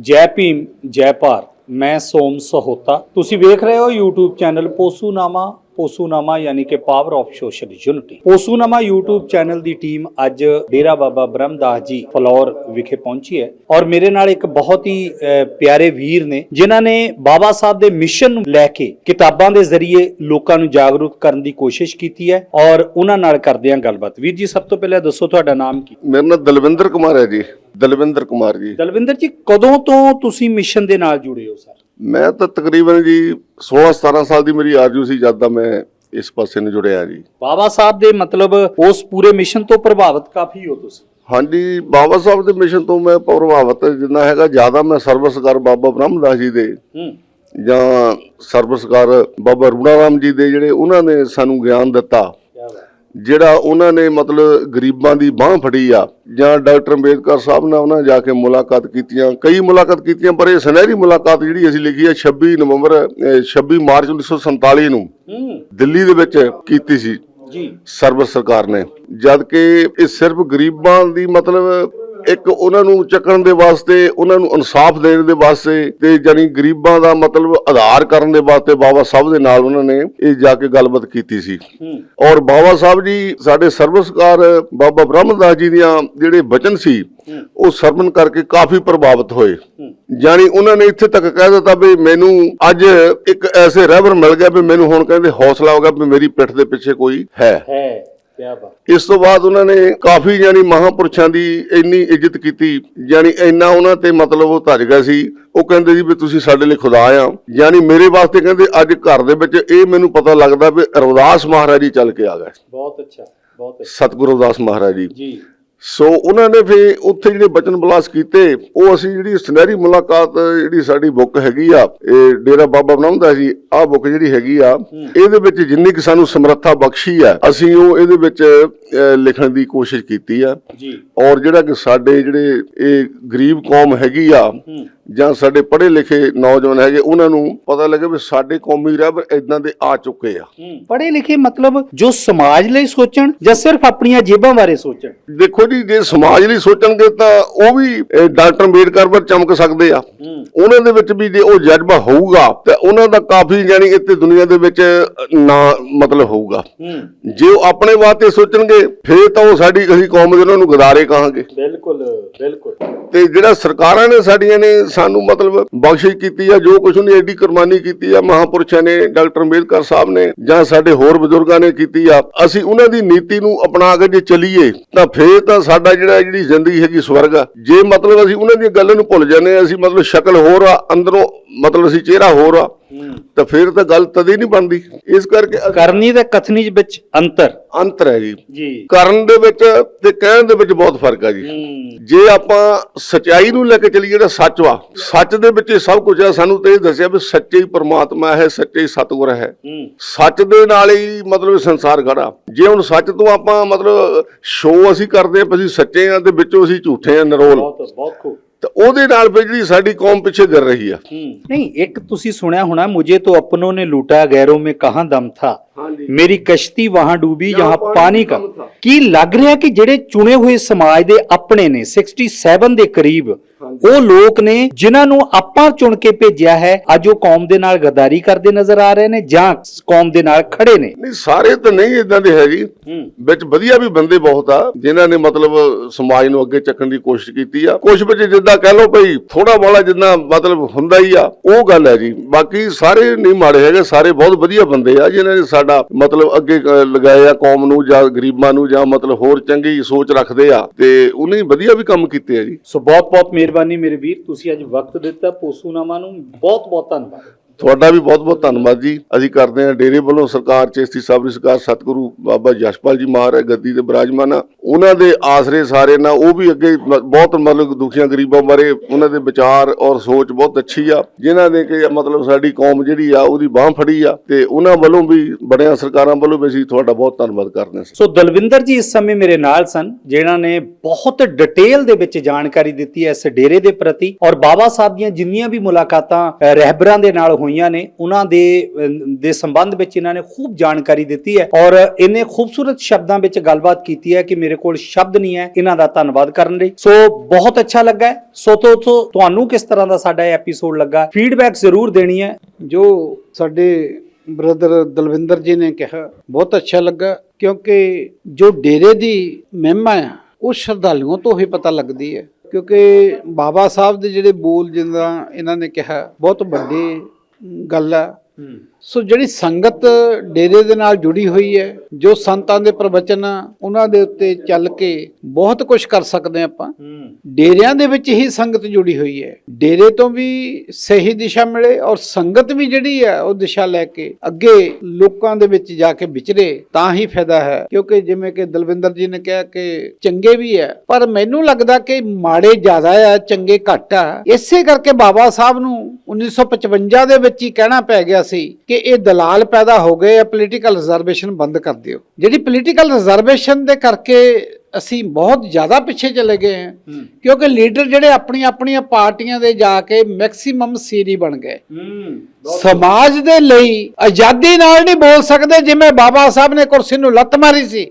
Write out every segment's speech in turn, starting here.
ਜੈ ਭੀਮ ਜੈ ਭਾਰਤ ਮੈਂ ਸੋਮ ਸਹੋਤਾ। ਤੁਸੀਂ ਵੇਖ ਰਹੇ ਹੋ YouTube ਚੈਨਲ ਪੋਸੂਨਾਮਾ। ਪੋਸੂਨਾਮਾ ਯਾਨੀ ਕਿ power of social unity Posunama YouTube channel the team ਅੱਜ ਡੇਰਾ ਬਾਬਾ ਬ੍ਰਹਮਦਾਸ ਜੀ ਫਲੌਰ ਵਿਖੇ ਪਹੁੰਚੀ ਹੈ ਔਰ ਮੇਰੇ ਨਾਲ ਇੱਕ ਬਹੁਤ ਹੀ ਪਿਆਰੇ ਵੀਰ ਨੇ ਜਿਨ੍ਹਾਂ ਨੇ ਬਾਬਾ ਸਾਹਿਬ ਦੇ ਮਿਸ਼ਨ ਨੂੰ ਲੈ ਕੇ ਕਿਤਾਬਾਂ ਦੇ ਜ਼ਰੀਏ ਲੋਕਾਂ ਨੂੰ ਜਾਗਰੂਕ ਕਰਨ ਦੀ ਕੋਸ਼ਿਸ਼ ਕੀਤੀ ਹੈ ਔਰ ਉਹਨਾਂ ਨਾਲ ਕਰਦੇ ਹਾਂ ਗੱਲਬਾਤ। ਵੀਰ ਜੀ ਸਭ ਤੋਂ ਪਹਿਲਾਂ ਦੱਸੋ ਤੁਹਾਡਾ ਨਾਮ ਕੀ? ਮੇਰਾ ਨਾਮ ਦਲਵਿੰਦਰ ਕੁਮਾਰ ਹੈ ਜੀ। ਦਲਵਿੰਦਰ ਕੁਮਾਰ ਜੀ। ਦਲਵਿੰਦਰ ਜੀ ਕਦੋਂ ਤੋਂ ਤੁਸੀਂ ਮਿਸ਼ਨ ਦੇ ਨਾਲ ਜੁੜੇ ਹੋ ਸਰ? ਮੈਂ ਤਾਂ ਤਕਰੀਬਨ ਜੀ 16 17 ਸਾਲ ਦੀ ਮੇਰੀ ਆਰਜੂ ਸੀ ਜਦ ਦਾ ਮੈਂ ਇਸ ਪਾਸੇ ਨੂੰ ਜੁੜਿਆ ਜੀ। ਬਾਬਾ ਸਾਹਿਬ ਦੇ ਮਤਲਬ ਉਸ ਪੂਰੇ ਮਿਸ਼ਨ ਤੋਂ ਪ੍ਰਭਾਵਿਤ ਕਾਫੀ ਹੋ ਤੁਸੀਂ? ਹਾਂਜੀ ਬਾਬਾ ਸਾਹਿਬ ਦੇ ਮਿਸ਼ਨ ਤੋਂ ਮੈਂ ਪ੍ਰਭਾਵਿਤ ਜਿੰਨਾ ਹੈਗਾ ਜ਼ਿਆਦਾ ਮੈਂ ਸਰਵਿਸਕਾਰ ਬਾਬਾ ਬ੍ਰਹਮਦਾਸ ਜੀ ਦੇ ਹੂੰ। ਜਾਂ ਸਰਵਿਸਕਾਰ ਬਾਬਾ ਰੂਣਾ ਰਾਮ ਜੀ ਦੇ ਜਿਹੜੇ ਉਹਨਾਂ ਨੇ ਸਾਨੂੰ ਗਿਆਨ ਦਿੱਤਾ। ਜਿਹੜਾ ਉਹਨਾਂ ਨੇ ਮਤਲਬ ਗਰੀਬਾਂ ਦੀ ਬਾਹ ਫੜੀ ਆ ਜਾਂ ਡਾਕਟਰ ਅੰਬੇਦਕਰ ਸਾਹਿਬ ਨਾਲ ਉਹਨਾਂ ਜਾ ਕੇ ਮੁਲਾਕਾਤ ਕੀਤੀਆਂ ਕਈ ਮੁਲਾਕਾਤ ਕੀਤੀਆਂ ਪਰ ਇਹ ਸੁਨਹਿਰੀ ਮੁਲਾਕਾਤ ਜਿਹੜੀ ਅਸੀਂ ਲਿਖੀ ਆ 26 ਨਵੰਬਰ ਅਹ 26 ਮਾਰਚ 1947 ਨੂੰ ਹੂੰ। ਦਿੱਲੀ ਦੇ ਵਿੱਚ ਕੀਤੀ ਸੀ ਜੀ। ਸਰਵ ਸਰਕਾਰ ਨੇ ਜਦ ਕਿ ਇਹ ਸਿਰਫ ਗਰੀਬਾਂ ਦੀ ਮਤਲਬ ਇੱਕ ਉਹਨਾਂ ਨੂੰ ਚੱਕਣ ਦੇ ਵਾਸਤੇ ਉਹਨਾਂ ਨੂੰ ਇਨਸਾਫ ਦੇਣ ਦੇ ਵਾਸਤੇ ਤੇ ਜਾਨੀ ਗਰੀਬਾਂ ਦਾ ਮਤਲਬ ਆਧਾਰ ਕਰਨ ਦੇ ਵਾਸਤੇ ਬਾਬਾ ਸਾਹਿਬ ਦੇ ਨਾਲ ਉਹਨਾਂ ਨੇ ਇਹ ਜਾ ਕੇ ਗੱਲਬਾਤ ਕੀਤੀ ਸੀ। ਔਰ ਬਾਬਾ ਸਾਹਿਬ ਜੀ ਸਾਡੇ ਸਰਵਸਕਾਰ ਬਾਬਾ ਬ੍ਰਹਮਦਾਸ ਜੀ ਦੀਆਂ ਜਿਹੜੇ ਬਚਨ ਸੀ ਉਹ ਸਰਵਨ ਕਰਕੇ ਕਾਫੀ ਪ੍ਰਭਾਵਿਤ ਹੋਏ। ਜਾਨੀ ਉਹਨਾਂ ਨੇ ਇੱਥੇ ਤੱਕ ਕਹਿ ਦਿੱਤਾ ਵੀ ਮੈਨੂੰ ਅੱਜ ਇੱਕ ਐਸੇ ਰਹਿਬਰ ਮਿਲ ਗਿਆ ਵੀ ਮੈਨੂੰ ਹੁਣ ਕਹਿੰਦੇ ਹੌਸਲਾ ਹੋ ਗਿਆ ਵੀ ਮੇਰੀ ਪਿੱਠ ਦੇ ਪਿੱਛੇ ਕੋਈ ਹੈ। ਇਸ ਤੋਂ ਬਾਅਦ ਉਹਨਾਂ ਨੇ ਕਾਫੀ ਜਾਨੀ ਮਹਾਪੁਰਸ਼ਾਂ ਦੀ ਇੰਨੀ ਇੱਜ਼ਤ ਕੀਤੀ ਜਾਨੀ ਇੰਨਾ ਉਹਨਾਂ ਤੇ ਮਤਲਬ ਉਹ ਧੱਜ ਗਿਆ ਸੀ। ਉਹ ਕਹਿੰਦੇ ਜੀ ਵੀ ਤੁਸੀਂ ਸਾਡੇ ਲਈ ਖੁਦਾ ਆ। ਜਾਨੀ ਮੇਰੇ ਵਾਸਤੇ ਕਹਿੰਦੇ ਅੱਜ ਘਰ ਦੇ ਵਿੱਚ ਇਹ ਮੈਨੂੰ ਪਤਾ ਲੱਗਦਾ ਵੀ ਰਵਿਦਾਸ ਮਹਾਰਾਜ ਜੀ ਚੱਲ ਕੇ ਆ ਗਏ। ਬਹੁਤ ਅੱਛਾ ਬਹੁਤ ਅੱਛਾ। ਸਤਿਗੁਰੂ ਰਵਿਦਾਸ ਮਹਾਰਾਜ ਜੀ। ਜੀ। ਸੋ ਉਹਨਾਂ ਨੇ ਫਿਰ ਉੱਥੇ ਜਿਹੜੇ ਬਚਨ ਬਲਾਸ ਕੀਤੇ ਉਹ ਅਸੀਂ ਜਿਹੜੀ ਸੁਨਹਿਰੀ ਮੁਲਾਕਾਤ ਜਿਹੜੀ ਸਾਡੀ ਬੁੱਕ ਹੈਗੀ ਆ ਇਹ ਡੇਰਾ ਬਾਬਾ ਬਣਾਉਂਦਾ ਸੀ ਆਹ ਬੁੱਕ ਜਿਹੜੀ ਹੈਗੀ ਆ ਇਹਦੇ ਵਿੱਚ ਜਿੰਨੀ ਕਿ ਸਾਨੂੰ ਸਮਰੱਥਾ ਬਖਸ਼ੀ ਆ ਅਸੀਂ ਉਹ ਇਹਦੇ ਵਿੱਚ ਲਿਖਣ ਦੀ ਕੋਸ਼ਿਸ਼ ਕੀਤੀ ਆ। ਜੀ। ਔਰ ਜਿਹੜਾ ਕਿ ਸਾਡੇ ਜਿਹੜੇ ਇਹ ਗਰੀਬ ਕੌਮ ਹੈਗੀ ਆ ਜਾਂ ਸਾਡੇ ਪੜ੍ਹੇ ਲਿਖੇ ਨੌਜਵਾਨ ਹੈਗੇ ਉਹਨਾਂ ਨੂੰ ਪਤਾ ਲੱਗੇ ਵੀ ਸਾਡੇ ਕੌਮੀ ਰਹਿਬਰ ਇਦਾਂ ਦੇ ਆ ਚੁੱਕੇ ਆ। ਪੜ੍ਹੇ ਲਿਖੇ ਮਤਲਬ ਜੋ ਸਮਾਜ ਲਈ ਸੋਚਣ ਜਾਂ ਸਿਰਫ ਆਪਣੀਆਂ ਜੇਬਾਂ ਬਾਰੇ ਸੋਚਣ? ਦੇਖੋ ਜੀ ਜੇ ਸਮਾਜ ਲਈ ਸੋਚਣਗੇ ਤਾਂ ਉਹ ਵੀ ਡਾਕਟਰ ਅੰਬੇਡਕਰ ਪਰ ਚਮਕ ਸਕਦੇ ਆ। ਉਹਨਾਂ ਦੇ ਵਿੱਚ ਵੀ ਜੇ ਉਹ ਜਜ਼ਬਾ ਹੋਊਗਾ ਤੇ ਉਹਨਾਂ ਦਾ ਕਾਫੀ ਜਾਨੀ ਇੱਥੇ ਦੁਨੀਆ ਦੇ ਵਿੱਚ ਨਾ ਮਤਲਬ ਹੋਊਗਾ। ਜੇ ਉਹ ਆਪਣੇ ਵਾਸਤੇ ਸੋਚਣਗੇ ਫੇਰ ਤਾਂ ਉਹ ਸਾਡੀ ਅਸੀਂ ਕੌਮ ਦੇ ਉਹਨਾਂ ਨੂੰ ਗਦਾਰੇ ਕਹਾਂਗੇ। ਬਿਲਕੁਲ ਬਿਲਕੁਲ। ਤੇ ਜਿਹੜਾ ਸਰਕਾਰਾਂ ਨੇ ਸਾਡੀਆਂ ਨੇ ਸਾਨੂੰ ਮਤਲਬ ਬਖਸ਼ਿਸ਼ ਕੀਤੀ ਆ, ਜੋ ਕੁਝ ਉਹਨੇ ਐਡੀ ਕੁਰਬਾਨੀ ਕੀਤੀ ਆ ਮਹਾਪੁਰਸ਼ਾਂ ਨੇ, ਡਾਕਟਰ ਅੰਬੇਦਕਰ ਸਾਹਿਬ ਨੇ ਜਾਂ ਸਾਡੇ ਹੋਰ ਬਜ਼ੁਰਗਾਂ ਨੇ ਕੀਤੀ ਆ, ਅਸੀਂ ਉਹਨਾਂ ਦੀ ਨੀਤੀ ਨੂੰ ਅਪਣਾ ਕੇ ਜੇ ਚੱਲੀਏ, ਤਾਂ ਫੇਰ ਤਾਂ ਸਾਡਾ ਜਿਹੜਾ ਜਿਹੜੀ ਜ਼ਿੰਦਗੀ ਹੈਗੀ ਸਵਰਗ ਆ। ਜੇ ਮਤਲਬ ਅਸੀਂ ਉਹਨਾਂ ਦੀਆਂ ਗੱਲਾਂ ਨੂੰ ਭੁੱਲ ਜਾਂਦੇ ਆ, ਅਸੀਂ ਮਤਲਬ ਸ਼ਕਲ ਹੋਰ ਆ, ਅੰਦਰੋਂ ਮਤਲਬ ਅਸੀਂ ਚਿਹਰਾ ਹੋਰ ਆ। ਤਾਂ ਫੇਰ ਤਾਂ ਗੱਲ ਤਦੇ ਨਹੀਂ ਬਣਦੀ। ਇਸ ਕਰਕੇ ਕਰਨੀ ਤੇ ਕਥਨੀ ਵਿੱਚ ਅੰਤਰ। ਅੰਤਰ ਹੈ ਜੀ। ਜੀ। ਕਰਨ ਦੇ ਵਿੱਚ ਤੇ ਕਹਿਣ ਦੇ ਵਿੱਚ ਬਹੁਤ ਫ਼ਰਕ ਆ ਜੀ। ਹੂੰ। ਜੇ ਆਪਾਂ ਸਚਾਈ ਨੂੰ ਲੈ ਕੇ ਚੱਲੀਏ ਜਿਹੜਾ ਸੱਚ ਵਾ। ਸੱਚ ਦੇ ਵਿੱਚ ਹੀ ਸਭ ਕੁਝ ਆ ਸਾਨੂੰ ਤੇ ਇਹ ਦੱਸਿਆ ਵੀ ਸੱਚੇ ਹੀ ਪ੍ਰਮਾਤਮਾ ਹੈ ਸੱਚੇ ਹੀ ਸਤਿਗੁਰ ਹੈ। ਹੂੰ। ਸੱਚ ਦੇ ਨਾਲ ਹੀ ਮਤਲਬ ਸੰਸਾਰ ਖੜਾ। ਜੇ ਹੁਣ ਸੱਚ ਤੋਂ ਆਪਾਂ ਮਤਲਬ ਸ਼ੋਅ ਅਸੀਂ ਕਰਦੇ ਆ ਵੀ ਅਸੀਂ ਸੱਚੇ ਆ ਤੇ ਵਿੱਚੋਂ ਅਸੀਂ ਝੂਠੇ ਆ ਨਰੋਲ। ਬਹੁਤ ਬਹੁਤ ਖੂਬ। ਤਾਂ ਉਹਦੇ ਨਾਲ ਫਿਰ ਜਿਹੜੀ ਸਾਡੀ ਕੌਮ ਪਿੱਛੇ ਗਿਰ ਰਹੀ ਆ। ਨਹੀਂ ਇੱਕ ਤੁਸੀਂ ਸੁਣਿਆ ਹੋਣਾ ਮੁਝੇ ਤੋਂ ਆਪਣੋਂ ਨੇ ਲੂਟਾ ਗੈਰੋਂ ਮੇ ਕਹਾਂ ਦਮ ਥਾ? ਮੇਰੀ ਕਸ਼ਤੀ ਵਹਾਂ ਡੂਬੀ ਜਹਾਂ ਪਾਣੀ ਕਾ। ਕੀ ਲੱਗ ਰਿਹਾ ਕਿ ਜਿਹੜੇ ਚੁਣੇ ਹੋਏ ਸਮਾਜ ਦੇ ਆਪਣੇ ਨੇ 67 ਦੇ ਕਰੀਬ ਉਹ ਲੋਕ ਨੇ ਜਿਨ੍ਹਾਂ ਨੂੰ ਆਪਾਂ ਚੁਣ ਕੇ ਭੇਜਿਆ ਹੈ ਅੱਜ ਉਹ ਕੌਮ ਦੇ ਨਾਲ ਗਦਾਰੀ ਕਰਦੇ ਨਜ਼ਰ ਆ ਰਹੇ ਨੇ ਜਾਂ ਕੌਮ ਦੇ ਨਾਲ ਖੜੇ ਨੇ? ਨਹੀਂ ਸਾਰੇ ਤਾਂ ਨਹੀਂ ਇਦਾਂ ਦੇ ਹੈ। ਜੀ ਵਿੱਚ ਵਧੀਆ ਵੀ ਬੰਦੇ ਬਹੁਤ ਆ ਜਿਨ੍ਹਾਂ ਨੇ ਮਤਲਬ ਸਮਾਜ ਨੂੰ ਅੱਗੇ ਚੱਕਣ ਦੀ ਕੋਸ਼ਿਸ਼ ਕੀਤੀ ਆ। ਕੁਝ ਵਿੱਚ ਜਿੱਦਾਂ ਕਹਿ ਲਓ ਭਈ ਥੋੜਾ ਬੋਲਾ ਜਿੰਨਾ ਮਤਲਬ ਹੁੰਦਾ ਹੀ ਆ ਉਹ ਗੱਲ ਹੈ ਜੀ। ਬਾਕੀ ਸਾਰੇ ਨਹੀਂ ਮਾੜੇ ਹੈਗੇ ਸਾਰੇ ਬਹੁਤ ਵਧੀਆ ਬੰਦੇ ਆ ਜਿਨ੍ਹਾਂ ਨੇ ਸਾਡਾ ਮਤਲਬ ਅੱਗੇ ਲਗਾਏ ਆ ਕੌਮ ਨੂੰ ਜਾਂ ਗਰੀਬਾਂ ਨੂੰ ਜਾਂ ਮਤਲਬ ਹੋਰ ਚੰਗੀ ਸੋਚ ਰੱਖਦੇ ਆ। ਤੇ ਉਹਨੇ ਵਧੀਆ ਵੀ ਕੰਮ ਕੀਤੇ ਆ ਜੀ। ਸੋ ਬਹੁਤ ਬਹੁਤ ਮਿਹਰਬਾਨੀ ਮੇਰੇ ਵੀਰ ਤੁਸੀਂ ਅੱਜ ਵਕਤ ਦਿੱਤਾ ਪੋਸੂਨਾਮਾ ਨੂੰ। ਬਹੁਤ ਬਹੁਤ ਧੰਨਵਾਦ। ਤੁਹਾਡਾ ਵੀ ਬਹੁਤ ਬਹੁਤ ਧੰਨਵਾਦ ਜੀ। ਅਸੀਂ ਕਰਦੇ ਹਾਂ ਡੇਰੇ ਵੱਲੋਂ ਸਰਕਾਰ, ਚੇਸਤੀ ਸਾਬਰੀ ਸਰਕਾਰ, ਸਤਿਗੁਰੂ ਬਾਬਾ ਜਸ਼ਪਾਲ ਜੀ ਮਹਾਰਾਜ, ਗੱਦੀ ਤੇ ਬਿਰਾਜਮਾਨ ਆ। ਉਹਨਾਂ ਦੇ ਆਸਰੇ ਸਾਰੇ ਨਾਲ ਉਹ ਵੀ ਅੱਗੇ ਬਹੁਤ ਮਤਲਬ ਦੁਖੀਆਂ ਗਰੀਬਾਂ ਬਾਰੇ ਉਹਨਾਂ ਦੇ ਵਿਚਾਰ ਔਰ ਸੋਚ ਬਹੁਤ ਅੱਛੀ ਆ। ਜਿਨ੍ਹਾਂ ਦੇ ਕਿ ਮਤਲਬ ਸਾਡੀ ਕੌਮ ਜਿਹੜੀ ਆ, ਉਹਦੀ ਬਾਹ ਫੜੀ ਆ ਤੇ ਉਹਨਾਂ ਵੱਲੋਂ ਵੀ ਬੜਿਆਂ ਸਰਕਾਰਾਂ ਵੱਲੋਂ ਵੀ ਅਸੀਂ ਤੁਹਾਡਾ ਬਹੁਤ ਧੰਨਵਾਦ ਕਰਦੇ ਹਾਂ। ਸੋ ਦਲਵਿੰਦਰ ਜੀ ਇਸ ਸਮੇਂ ਮੇਰੇ ਨਾਲ ਸਨ, ਜਿਨ੍ਹਾਂ ਨੇ ਬਹੁਤ ਡਿਟੇਲ ਦੇ ਵਿੱਚ ਜਾਣਕਾਰੀ ਦਿੱਤੀ ਹੈ ਇਸ ਡੇਰੇ ਦੇ ਪ੍ਰਤੀ ਔਰ ਬਾਬਾ ਸਾਹਿਬ ਦੀਆਂ ਜਿੰਨੀਆਂ ਵੀ ਮੁਲਾਕਾਤਾਂ ਰਹਿਬਰਾਂ ਦੇ ਨਾਲ ਹੋਈਆਂ ਹੋਈਆਂ ਨੇ, ਉਹਨਾਂ ਦੇ ਦੇ ਸੰਬੰਧ ਵਿੱਚ ਇਹਨਾਂ ਨੇ ਖੂਬ ਜਾਣਕਾਰੀ ਦਿੱਤੀ ਹੈ ਔਰ ਇਹਨੇ ਖੂਬਸੂਰਤ ਸ਼ਬਦਾਂ ਵਿੱਚ ਗੱਲਬਾਤ ਕੀਤੀ ਹੈ ਕਿ ਮੇਰੇ ਕੋਲ ਸ਼ਬਦ ਨਹੀਂ ਹੈ, ਇਹਨਾਂ ਦਾ ਧੰਨਵਾਦ ਕਰਨ ਲਈ। ਸੋ ਬਹੁਤ ਅੱਛਾ ਲੱਗਾ ਸੋ ਤੋਂ ਤੁਹਾਨੂੰ ਕਿਸ ਤਰ੍ਹਾਂ ਦਾ ਸਾਡਾ ਇਹ ਐਪੀਸੋਡ ਲੱਗਾ? ਫੀਡਬੈਕ ਜ਼ਰੂਰ ਦੇਣੀ ਹੈ। ਜੋ ਸਾਡੇ ਬ੍ਰਦਰ ਦਲਵਿੰਦਰ ਜੀ ਨੇ ਕਿਹਾ, ਬਹੁਤ ਅੱਛਾ ਲੱਗਾ, ਕਿਉਂਕਿ ਜੋ ਡੇਰੇ ਦੀ ਮਹਿਮਾ ਹੈ ਉਹ ਸ਼ਰਧਾਲੂਆਂ ਤੋਂ ਹੀ ਪਤਾ ਲੱਗਦੀ ਹੈ। ਕਿਉਂਕਿ ਬਾਬਾ ਸਾਹਿਬ ਦੇ ਜਿਹੜੇ ਬੋਲ ਜਿੰਦਾ ਇਹਨਾਂ ਨੇ ਕਿਹਾ, ਬਹੁਤ ਵੱਡੇ ਗੱਲ ਆ ਸੋ ਜਿਹੜੀ ਸੰਗਤ ਡੇਰੇ ਦੇ ਨਾਲ ਜੁੜੀ ਹੋਈ ਹੈ ਜੋ ਸੰਤਾਂ ਦੇ ਪ੍ਰਵਚਨ ਉਹਨਾਂ ਦੇ ਉੱਤੇ ਚੱਲ ਕੇ ਬਹੁਤ ਕੁਝ ਕਰ ਸਕਦੇ ਹਾਂ। ਆਪਾਂ ਡੇਰਿਆਂ ਦੇ ਵਿੱਚ ਹੀ ਸੰਗਤ ਜੁੜੀ ਹੋਈ ਹੈ। ਡੇਰੇ ਤੋਂ ਵੀ ਸਹੀ ਦਿਸ਼ਾ ਮਿਲੇ ਔਰ ਸੰਗਤ ਵੀ ਜਿਹੜੀ ਹੈ ਉਹ ਦਿਸ਼ਾ ਲੈ ਕੇ ਅੱਗੇ ਲੋਕਾਂ ਦੇ ਵਿੱਚ ਜਾ ਕੇ ਵਿਚਰੇ ਤਾਂ ਹੀ ਫਾਇਦਾ ਹੈ। ਕਿਉਂਕਿ ਜਿਵੇਂ ਕਿ ਦਲਵਿੰਦਰ ਜੀ ਨੇ ਕਿਹਾ ਕਿ ਚੰਗੇ ਵੀ ਹੈ ਪਰ ਮੈਨੂੰ ਲੱਗਦਾ ਕਿ ਮਾੜੇ ਜ਼ਿਆਦਾ ਆ ਚੰਗੇ ਘੱਟ ਆ। ਇਸੇ ਕਰਕੇ ਬਾਬਾ ਸਾਹਿਬ ਨੂੰ 1955 ਦੇ ਵਿੱਚ ਹੀ ਕਹਿਣਾ ਪੈ ਗਿਆ ਸੀ ਕਿ ਇਹ ਦਲਾਲ ਪੈਦਾ ਹੋ ਗਏ ਆ ਪੋਲੀਟੀਕਲ ਰਿਜ਼ਰਵੇਸ਼ਨ ਬੰਦ ਕਰ ਦਿਓ। ਜਿਹੜੀ ਪੋਲੀਟੀਕਲ ਰਿਜ਼ਰਵੇਸ਼ਨ ਦੇ ਕਰਕੇ ਅਸੀਂ ਬਹੁਤ ਜ਼ਿਆਦਾ ਪਿੱਛੇ ਚਲੇ ਗਏ ਹਾਂ। ਕਿਉਂਕਿ ਲੀਡਰ ਜਿਹੜੇ ਆਪਣੀਆਂ ਆਪਣੀਆਂ ਪਾਰਟੀਆਂ ਦੇ ਜਾ ਕੇ ਮੈਕਸਿਮਮ ਸੀਰੀ ਬਣ ਗਏ। ਸਮਾਜ ਦੇ ਲਈ ਆਜ਼ਾਦੀ ਨਾਲ ਨਹੀਂ ਬੋਲ ਸਕਦੇ ਜਿਵੇਂ ਬਾਬਾ ਸਾਹਿਬ ਨੇ ਕੁਰਸੀ ਨੂੰ ਲੱਤ ਮਾਰੀ ਸੀ।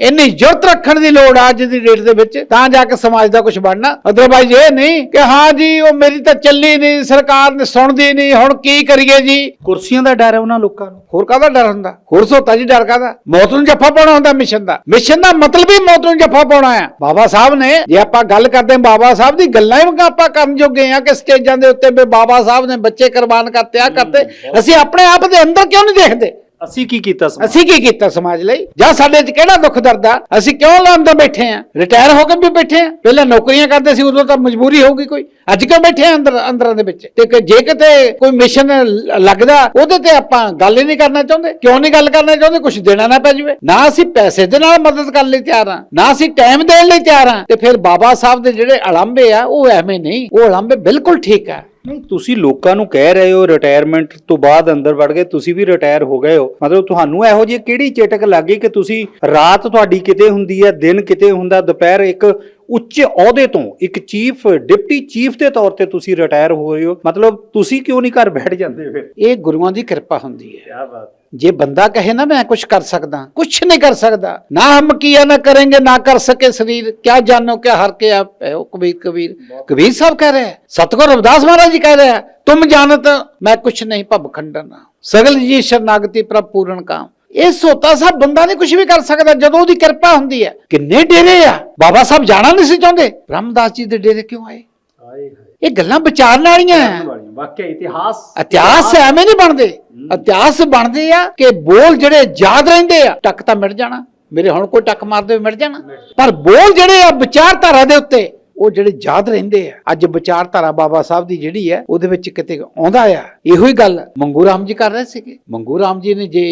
ਇੰਨੀ ਜੁਰਤ ਰੱਖਣ ਦੀ ਲੋੜ ਆ ਅੱਜ ਦੀ ਡੇਟ ਦੇ ਵਿੱਚ ਤਾਂ ਜਾ ਕੇ ਸਮਾਜ ਦਾ ਕੁਝ ਬਣਨਾ। ਅਦਰਵਾਈਜ਼ ਇਹ ਨਹੀਂ ਕਿ ਹਾਂ ਜੀ ਉਹ ਮੇਰੀ ਤਾਂ ਚੱਲੀ ਨਹੀਂ ਸਰਕਾਰ ਨੇ ਸੁਣਦੀ ਨਹੀਂ ਹੁਣ ਕੀ ਕਰੀਏ ਜੀ? ਕੁਰਸੀਆਂ ਦਾ ਡਰ ਹੈ ਉਹਨਾਂ ਲੋਕਾਂ ਨੂੰ। ਹੋਰ ਕਾਹਦਾ ਡਰ ਹੁੰਦਾ? ਹੋਰ ਸੋਤਾ ਜੀ ਡਰ ਕਾਹਦਾ? ਮੌਤ ਨੂੰ ਜੱਫਾ ਪਾਉਣਾ ਹੁੰਦਾ ਮਿਸ਼ਨ ਦਾ। ਮਿਸ਼ਨ ਦਾ ਮਤਲਬ ਹੀ ਮੌਤ ਨੂੰ ਜੱਫਾ ਪਾਉਣਾ ਆ। ਬਾਬਾ ਸਾਹਿਬ ਨੇ ਜੇ ਆਪਾਂ ਗੱਲ ਕਰਦੇ ਹਾਂ ਬਾਬਾ ਸਾਹਿਬ ਦੀ ਗੱਲਾਂ ਹੀ ਆਪਾਂ ਕਰਨ ਜੋਗੇ ਆ ਕਿ ਸਟੇਜਾਂ ਦੇ ਉੱਤੇ ਵੀ ਬਾਬਾ ਸਾਹਿਬ ਨੇ ਬੱਚੇ ਕੁਰਬਾਨ ਕਰਤੇ ਆ ਕਰਤੇ ਅਸੀਂ ਆਪਣੇ ਆਪ ਦੇ ਅੰਦਰ ਕਿਉਂ ਨਹੀਂ ਦੇਖਦੇ? ਅਸੀਂ ਕੀ ਕੀਤਾ ਸਮਾਜ ਅਸੀਂ ਕੀ ਕੀਤਾ ਸਮਾਜ ਲਈ? ਜਾਂ ਸਾਡੇ 'ਚ ਕਿਹੜਾ ਦੁੱਖ ਦਰਦ ਆ? ਅਸੀਂ ਕਿਉਂ ਅੰਦਰ ਬੈਠੇ ਆ? ਰਿਟਾਇਰ ਹੋ ਕੇ ਵੀ ਬੈਠੇ ਆ? ਪਹਿਲਾਂ ਨੌਕਰੀਆਂ ਕਰਦੇ ਸੀ, ਉਦੋਂ ਤਾਂ ਮਜਬੂਰੀ ਹੋਊਗੀ ਕੋਈ। ਅੱਜ ਕਿਉਂ ਬੈਠੇ ਆ ਅੰਦਰ ਅੰਦਰਾਂ ਦੇ ਵਿੱਚ? ਤੇ ਜੇ ਕਿਤੇ ਕੋਈ ਮਿਸ਼ਨ ਲੱਗਦਾ, ਉਹਦੇ ਤੇ ਆਪਾਂ ਗੱਲ ਹੀ ਨਹੀਂ ਕਰਨਾ ਚਾਹੁੰਦੇ। ਕਿਉਂ ਨਹੀਂ ਗੱਲ ਕਰਨਾ ਚਾਹੁੰਦੇ? ਕੁਝ ਦੇਣਾ ਨਾ ਪੈ ਜਾਵੇ। ਨਾ ਅਸੀਂ ਪੈਸੇ ਦੇ ਨਾਲ ਮਦਦ ਕਰਨ ਲਈ ਤਿਆਰ ਆ। ਨਾ ਅਸੀਂ ਟਾਈਮ ਦੇਣ ਲਈ ਤਿਆਰ ਆ। ਤੇ ਫਿਰ ਬਾਬਾ ਸਾਹਿਬ ਦੇ ਜਿਹੜੇ ਅਲੰਬੇ ਆ, ਉਹ ਐਵੇਂ ਨਹੀਂ। ਉਹ ਅਲੰਬੇ ਬਿਲਕੁਲ ਠੀਕ ਆ। ਨਹੀਂ ਤੁਸੀਂ ਲੋਕਾਂ ਨੂੰ ਕਹਿ ਰਹੇ ਹੋ ਰਿਟਾਇਰਮੈਂਟ ਤੋਂ ਬਾਅਦ ਅੰਦਰ ਵੜ ਗਏ ਤੁਸੀਂ ਵੀ ਰਿਟਾਇਰ ਹੋ ਗਏ ਹੋ। ਮਤਲਬ ਤੁਹਾਨੂੰ ਇਹੋ ਜਿਹੀ ਕਿਹੜੀ ਚੇਟਕ ਲੱਗ ਗਈ ਕਿ ਤੁਸੀਂ ਰਾਤ ਤੁਹਾਡੀ ਕਿਤੇ ਹੁੰਦੀ ਹੈ ਦਿਨ ਕਿਤੇ ਹੁੰਦਾ ਦੁਪਹਿਰ ਇੱਕ ਉੱਚ ਅਹੁਦੇ ਤੋਂ ਇੱਕ ਚੀਫ ਡਿਪਟੀ ਚੀਫ ਦੇ ਤੌਰ ਤੇ ਤੁਸੀਂ ਰਿਟਾਇਰ ਹੋ ਰਹੇ ਹੋ। ਮਤਲਬ ਤੁਸੀਂ ਕਿਉਂ ਨਹੀਂ ਘਰ ਬੈਠ ਜਾਂਦੇ ਫਿਰ? ਇਹ ਗੁਰੂਆਂ ਦੀ ਕਿਰਪਾ ਹੁੰਦੀ ਹੈ। ਕੀ ਬਾਤ ਜੇ ਬੰਦਾ ਕਹੇ ਨਾ ਮੈਂ ਕੁਝ ਕਰ ਸਕਦਾ ਕੁਝ ਨਹੀਂ ਕਰ ਸਕਦਾ ਨਾ ਹਮ ਕੀਆ ਨਾ ਕरेंगे ਨਾ ਕਰ ਸਕੇ ਸਰੀਰ ਕਿਆ ਜਾਨੋ ਕਿਆ ਹਰ ਕੇ ਆਪ ਹੈ ਉਹ ਕਬੀਰ ਕਬੀਰ। ਕਬੀਰ ਸਾਹਿਬ ਕਹਿ ਰਹੇ ਸਤਗੁਰ ਰਵਿਦਾਸ ਮਹਾਰਾਜ ਜੀ ਕਹਿ ਰਹੇ ਤੁਮ ਜਾਣਤ ਮੈਂ ਕੁਛ ਨਹੀਂ ਭਵ ਖੰਡਨ। ਸਗਲ ਜੀ ਸ਼ਰਨਾਗਤੀ ਪ੍ਰਭ ਪੂਰਨ ਕਾਮ। ਇਹ ਸੋਤਾ ਸਾਹਿਬ ਬੰਦਾ ਨਹੀਂ ਕੁਝ ਵੀ ਕਰ ਸਕਦਾ ਜਦੋਂ ਉਹਦੀ ਕਿਰਪਾ ਹੁੰਦੀ ਹੈ। ਕਿੰਨੇ ਡੇਰੇ ਆ? ਬਾਬਾ ਸਾਹਿਬ ਜਾਣਾ ਨਹੀਂ ਸੀ ਚਾਹੁੰਦੇ। ਰਾਮਦਾਸ ਜੀ ਦੇ ਡੇਰੇ ਕਿਉਂ ਆਏ? ਇਹ ਗੱਲਾਂ ਵਿਚਾਰਨ ਵਾਲੀਆਂ ਵਾਕਿਆ ਇਤਿਹਾਸ ਇਤਿਹਾਸ ਐਵੇਂ ਨਹੀਂ ਬਣਦੇ। ਇਤਿਹਾਸ ਬਣਦੇ ਆ ਕਿ ਬੋਲ ਜਿਹੜੇ ਯਾਦ ਰਹਿੰਦੇ ਆ ਟੱਕ ਤਾਂ ਮਿਟ ਜਾਣਾ। ਮੇਰੇ ਹੁਣ ਕੋਈ ਟੱਕ ਮਾਰਦੇ ਹੋਏ ਮਿਟ ਜਾਣਾ। ਪਰ ਬੋਲ ਜਿਹੜੇ ਆ ਵਿਚਾਰਧਾਰਾ ਦੇ ਉੱਤੇ ਉਹ ਜਿਹੜੇ ਯਾਦ ਰਹਿੰਦੇ ਆ। ਅੱਜ ਵਿਚਾਰਧਾਰਾ ਬਾਬਾ ਸਾਹਿਬ ਦੀ ਜਿਹੜੀ ਹੈ ਉਹਦੇ ਵਿੱਚ ਕਿਤੇ ਆਉਂਦਾ ਆ। ਇਹੋ ਹੀ ਗੱਲ ਮੰਗੂ ਰਾਮ ਜੀ ਕਰ ਰਹੇ ਸੀਗੇ। ਮੰਗੂ ਰਾਮ ਜੀ ਨੇ ਜੇ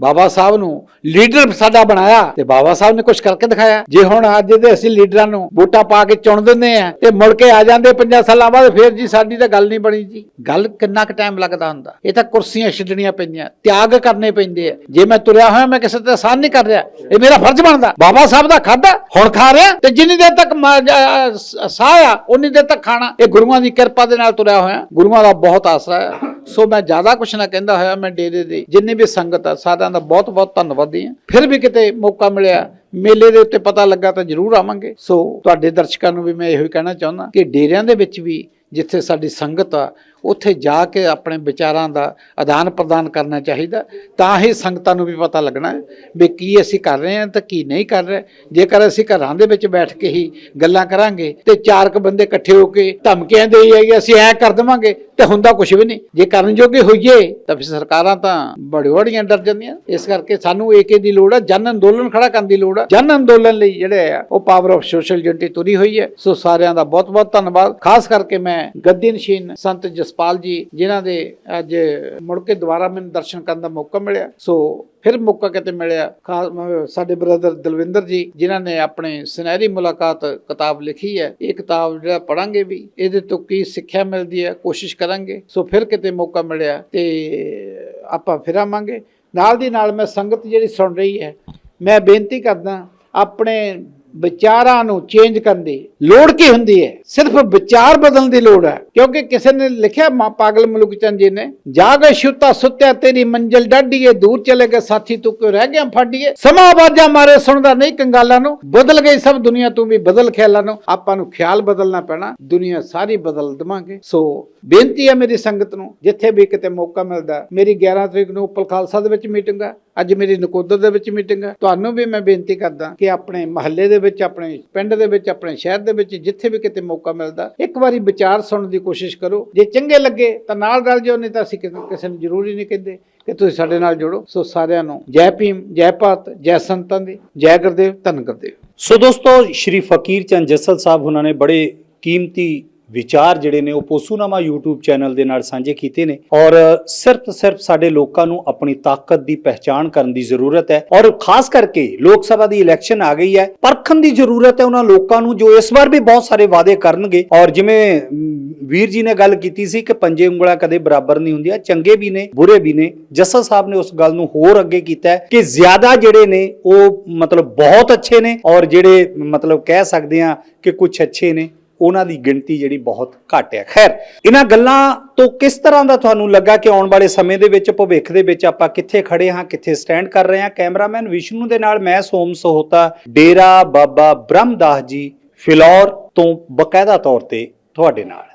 ਬਾਬਾ ਸਾਹਿਬ ਨੂੰ ਲੀਡਰ ਸਾਡਾ ਬਣਾਇਆ ਤੇ ਬਾਬਾ ਸਾਹਿਬ ਨੇ ਕੁਝ ਕਰਕੇ ਦਿਖਾਇਆ। ਜੇ ਹੁਣ ਅੱਜ ਦੇ ਅਸੀਂ ਲੀਡਰਾਂ ਨੂੰ ਵੋਟਾਂ ਪਾ ਕੇ ਚੁਣ ਦਿੰਦੇ ਆ ਤੇ ਮੁੜ ਕੇ ਆ ਜਾਂਦੇ 5 ਸਾਲਾਂ ਬਾਅਦ, ਫੇਰ ਜੀ ਸਾਡੀ ਤਾਂ ਗੱਲ ਨਹੀਂ ਬਣੀ ਜੀ। ਗੱਲ ਕਿੰਨਾ ਕੁ ਟਾਈਮ ਲੱਗਦਾ ਹੁੰਦਾ? ਇਹ ਤਾਂ ਕੁਰਸੀਆਂ ਛੱਡਣੀਆਂ ਪੈਂਦੀਆਂ ਤਿਆਗ ਕਰਨੇ ਪੈਂਦੇ ਆ। ਜੇ ਮੈਂ ਤੁਰਿਆ ਹੋਇਆ, ਮੈਂ ਕਿਸੇ ਤੇ ਆਸਾਨ ਨਹੀਂ ਕਰ ਰਿਹਾ, ਇਹ ਮੇਰਾ ਫਰਜ਼ ਬਣਦਾ। ਬਾਬਾ ਸਾਹਿਬ ਦਾ ਖਾਦਾ ਹੁਣ ਖਾ ਰਿਹਾ ਤੇ ਜਿੰਨੀ ਦੇਰ ਤੱਕ ਸਾਹ ਆ ਉਨੀ ਦੇਰ ਤੱਕ ਖਾਣਾ। ਇਹ ਗੁਰੂਆਂ ਦੀ ਕਿਰਪਾ ਦੇ ਨਾਲ ਤੁਰਿਆ ਹੋਇਆ। ਗੁਰੂਆਂ ਦਾ ਬਹੁਤ ਆਸਰਾ ਹੈ ਸੋ ਮੈਂ ਜ਼ਿਆਦਾ ਕੁਛ ਨਾ ਕਹਿੰਦਾ ਹੋਇਆ ਮੈਂ ਡੇਰੇ ਦੇ ਜਿੰਨੀ ਵੀ ਸੰਗਤ ਆ, ਸਾਰਿਆਂ ਦਾ ਬਹੁਤ ਬਹੁਤ ਧੰਨਵਾਦੀ ਹਾਂ। ਫਿਰ ਵੀ ਕਿਤੇ ਮੌਕਾ ਮਿਲਿਆ, ਮੇਲੇ ਦੇ ਉੱਤੇ ਪਤਾ ਲੱਗਾ ਤਾਂ ਜ਼ਰੂਰ ਆਵਾਂਗੇ। ਸੋ ਤੁਹਾਡੇ ਦਰਸ਼ਕਾਂ ਨੂੰ ਵੀ ਮੈਂ ਇਹੋ ਹੀ ਕਹਿਣਾ ਚਾਹੁੰਦਾ ਕਿ ਡੇਰਿਆਂ ਦੇ ਵਿੱਚ ਵੀ ਜਿੱਥੇ ਸਾਡੀ ਸੰਗਤ ਆ ਉੱਥੇ ਜਾ ਕੇ ਆਪਣੇ ਵਿਚਾਰਾਂ ਦਾ ਆਦਾਨ ਪ੍ਰਦਾਨ ਕਰਨਾ ਚਾਹੀਦਾ। ਤਾਂ ਹੀ ਸੰਗਤਾਂ ਨੂੰ ਵੀ ਪਤਾ ਲੱਗਣਾ ਵੀ ਕੀ ਅਸੀਂ ਕਰ ਰਹੇ ਹਾਂ ਤੇ ਕੀ ਨਹੀਂ ਕਰ ਰਹੇ। ਜੇਕਰ ਅਸੀਂ ਘਰਾਂ ਦੇ ਵਿੱਚ ਬੈਠ ਕੇ ਹੀ ਗੱਲਾਂ ਕਰਾਂਗੇ ਤੇ ਚਾਰ ਕੁ ਬੰਦੇ ਇਕੱਠੇ ਹੋ ਕੇ ਧਮਕੀਆਂ ਦੇਈ ਜਾਈਏ ਅਸੀਂ ਐ ਕਰ ਦੇਵਾਂਗੇ ਤੇ ਹੁੰਦਾ ਕੁਝ ਵੀ ਨਹੀਂ। ਜੇ ਕਰਨ ਜੋਗੇ ਹੋਈਏ ਤਾਂ ਫਿਰ ਸਰਕਾਰਾਂ ਤਾਂ ਬੜੀ ਬੜੀਆਂ ਡਰ ਜਾਂਦੀਆਂ। ਇਸ ਕਰਕੇ ਸਾਨੂੰ ਏਕੇ ਦੀ ਲੋੜ ਹੈ ਜਨ ਅੰਦੋਲਨ ਖੜਾ ਕਰਨ ਦੀ ਲੋੜ ਹੈ ਜਨ ਅੰਦੋਲਨ ਲਈ ਜਿਹੜੇ ਆ, ਉਹ ਪਾਵਰ ਆਫ ਸੋਸ਼ਲ ਯੂਨਿਟੀ ਤੁਰੀ ਹੋਈ ਹੈ। ਸੋ ਸਾਰਿਆਂ ਦਾ ਬਹੁਤ ਬਹੁਤ ਧੰਨਵਾਦ। ਖਾਸ ਕਰਕੇ ਮੈਂ ਗੱਦੀ ਨਸ਼ੀਨ ਸੰਤ ਜਸ ਜਸਪਾਲ ਜੀ, ਜਿਨ੍ਹਾਂ ਦੇ ਅੱਜ ਮੁੜ ਕੇ ਦੁਬਾਰਾ ਮੈਨੂੰ ਦਰਸ਼ਨ ਕਰਨ ਦਾ ਮੌਕਾ ਮਿਲਿਆ। ਸੋ ਫਿਰ ਮੌਕਾ ਕਿਤੇ ਮਿਲਿਆ। ਖਾਸ ਸਾਡੇ ਬ੍ਰਦਰ ਦਲਵਿੰਦਰ ਜੀ, ਜਿਨ੍ਹਾਂ ਨੇ ਆਪਣੇ ਸੁਨਹਿਰੀ ਮੁਲਾਕਾਤ ਕਿਤਾਬ ਲਿਖੀ ਹੈ। ਇਹ ਕਿਤਾਬ ਜਿਹੜਾ ਪੜਾਂਗੇ ਵੀ, ਇਹਦੇ ਤੋਂ ਕੀ ਸਿੱਖਿਆ ਮਿਲਦੀ ਹੈ, ਕੋਸ਼ਿਸ਼ ਕਰਾਂਗੇ। ਸੋ ਫਿਰ ਕਿਤੇ ਮੌਕਾ ਮਿਲਿਆ ਤੇ ਆਪਾਂ ਫਿਰ ਆਵਾਂਗੇ। ਨਾਲ ਦੀ ਨਾਲ ਮੈਂ ਸੰਗਤ ਜਿਹੜੀ ਸੁਣ ਰਹੀ ਹੈ, ਮੈਂ ਬੇਨਤੀ ਕਰਦਾ, ਆਪਣੇ ਵਿਚਾਰਾਂ ਨੂੰ ਚੇਂਜ ਕਰਨ ਦੀ ਲੋੜ ਕੀ ਹੁੰਦੀ ਹੈ? ਸਿਰਫ ਵਿਚਾਰ ਬਦਲਣ ਦੀ ਲੋੜ ਹੈ। ਕਿਉਂਕਿ ਕਿਸੇ ਨੇ ਲਿਖਿਆ ਮਾ ਪਾਗਲ ਮਲੁਕ ਚੰਦ ਜੀ ਨੇ ਜਾਗ ਸ਼ੁੱਤਾ ਸੁੱਤਿਆ, ਤੇਰੀ ਮੰਜ਼ਿਲ ਡਾਢੀਏ, ਦੂਰ ਚਲੇ ਗਏ ਸਾਥੀ, ਤੂੰ ਕਿਉਂ ਰਹਿ ਗਿਆ ਫਾਡੀਏ ਸਮਾਂ ਆਵਾਜ਼ਾਂ ਮਾਰੇ ਸੁਣਦਾ ਨਹੀਂ ਕੰਗਾਲਾਂ ਨੂੰ। ਬਦਲ ਗਈ ਸਭ ਦੁਨੀਆ, ਤੂੰ ਵੀ ਬਦਲ ਖਿਆਲਾਂ ਨੂੰ। ਆਪਾਂ ਨੂੰ ਖਿਆਲ ਬਦਲਣਾ ਪੈਣਾ, ਦੁਨੀਆ ਸਾਰੀ ਬਦਲ ਦਵਾਂਗੇ। ਸੋ ਬੇਨਤੀ ਹੈ ਮੇਰੀ ਸੰਗਤ ਨੂੰ, ਜਿੱਥੇ ਵੀ ਕਿਤੇ ਮੌਕਾ ਮਿਲਦਾ, ਮੇਰੀ 11 ਤਰੀਕ ਨੂੰ ਉਪਲ ਖਾਲਸਾ ਦੇ ਵਿੱਚ ਮੀਟਿੰਗ ਹੈ ਅੱਜ ਮੇਰੀ ਨਕੋਦਰ ਦੇ ਵਿੱਚ ਮੀਟਿੰਗ ਹੈ। ਤੁਹਾਨੂੰ ਵੀ ਮੈਂ ਬੇਨਤੀ ਕਰਦਾ ਕਿ ਆਪਣੇ ਮਹੱਲੇ ਦੇ ਵਿੱਚ, ਆਪਣੇ ਪਿੰਡ ਦੇ ਵਿੱਚ, ਆਪਣੇ ਸ਼ਹਿਰ ਦੇ ਵਿੱਚ ਜਿੱਥੇ ਵੀ ਕਿਤੇ ਮੌਕਾ ਮਿਲਦਾ, ਇੱਕ ਵਾਰੀ ਵਿਚਾਰ ਸੁਣਨ ਦੀ ਕੋਸ਼ਿਸ਼ ਕਰੋ। ਜੇ ਚੰਗੇ ਲੱਗੇ ਤਾਂ ਨਾਲ ਰਲ ਜਾਓ, ਨਹੀਂ ਤਾਂ ਅਸੀਂ ਕਿਸੇ ਕਿਸੇ ਨੂੰ ਜ਼ਰੂਰੀ ਨਹੀਂ ਕਹਿੰਦੇ ਕਿ ਤੁਸੀਂ ਸਾਡੇ ਨਾਲ ਜੁੜੋ। ਸੋ ਸਾਰਿਆਂ ਨੂੰ ਜੈ ਭੀਮ, ਜੈ ਭਾਰਤ, ਜੈ ਸੰਤਾਂ ਦੀ, ਜੈ ਗੁਰਦੇਵ, ਧੰਨ ਗੁਰਦੇਵ। ਸੋ ਦੋਸਤੋ, ਸ਼੍ਰੀ ਫਕੀਰ ਚੰਦ ਜੱਸਲ ਸਾਹਿਬ ਉਹਨਾਂ ਨੇ ਬੜੇ ਕੀਮਤੀ ਵਿਚਾਰ ਜਿਹੜੇ ਨੇ ਉਹ ਪੋਸੂਨਾਮਾ YouTube ਚੈਨਲ ਦੇ ਨਾਲ ਸਾਂਝੇ ਕੀਤੇ ਨੇ। ਔਰ ਸਿਰਫ ਸਿਰਫ ਸਾਡੇ ਲੋਕਾਂ ਨੂੰ ਆਪਣੀ ਤਾਕਤ ਦੀ ਪਹਿਚਾਣ ਕਰਨ ਦੀ ਜ਼ਰੂਰਤ ਹੈ। ਔਰ ਖਾਸ ਕਰਕੇ ਲੋਕ ਸਭਾ ਦੀ ਇਲੈਕਸ਼ਨ ਆ ਗਈ ਹੈ, ਪਰਖਣ ਦੀ ਜ਼ਰੂਰਤ ਹੈ ਉਹਨਾਂ ਲੋਕਾਂ ਨੂੰ ਜੋ ਇਸ ਵਾਰ ਵੀ ਬਹੁਤ ਸਾਰੇ ਵਾਅਦੇ ਕਰਨਗੇ। ਔਰ ਜਿਵੇਂ ਵੀਰ ਜੀ ਨੇ ਗੱਲ ਕੀਤੀ ਸੀ ਕਿ ਪੰਜੇ ਉਂਗਲਾਂ ਕਦੇ ਬਰਾਬਰ ਨਹੀਂ ਹੁੰਦੀਆਂ, ਚੰਗੇ ਵੀ ਨੇ, ਬੁਰੇ ਵੀ ਨੇ। ਜੱਸਾ ਸਾਹਿਬ ਨੇ ਉਸ ਗੱਲ ਨੂੰ ਹੋਰ ਅੱਗੇ ਕੀਤਾ ਹੈ ਕਿ ਜ਼ਿਆਦਾ ਜਿਹੜੇ ਨੇ ਉਹ ਮਤਲਬ ਬਹੁਤ ਅੱਛੇ ਨੇ। ਔਰ ਜਿਹੜੇ ਮਤਲਬ ਕਹਿ ਸਕਦੇ ਆ ਕਿ ਕੁਝ ਅੱਛੇ ਨੇ। ਉਹਨਾਂ ਦੀ ਗਿਣਤੀ ਜਿਹੜੀ ਬਹੁਤ ਘੱਟ ਹੈ। ਖੈਰ, ਇਹਨਾਂ ਗੱਲਾਂ ਤੋਂ ਕਿਸ ਤਰ੍ਹਾਂ ਦਾ ਤੁਹਾਨੂੰ ਲੱਗਾ ਕਿ ਆਉਣ ਵਾਲੇ ਸਮੇਂ ਦੇ ਵਿੱਚ, ਭਵਿੱਖ ਦੇ ਵਿੱਚ ਆਪਾਂ ਕਿੱਥੇ ਖੜੇ ਹਾਂ, ਕਿੱਥੇ ਸਟੈਂਡ ਕਰ ਰਹੇ ਹਾਂ? ਕੈਮਰਾਮੈਨ ਵਿਸ਼ਨੂੰ ਦੇ ਨਾਲ ਮੈਂ ਸੋਮ ਸਹੋਤਾ, ਡੇਰਾ ਬਾਬਾ ਬ੍ਰਹਮਦਾਸ ਜੀ ਫਿਲੌਰ ਤੋਂ ਬਕਾਇਦਾ ਤੌਰ ਤੇ ਤੁਹਾਡੇ ਨਾਲ।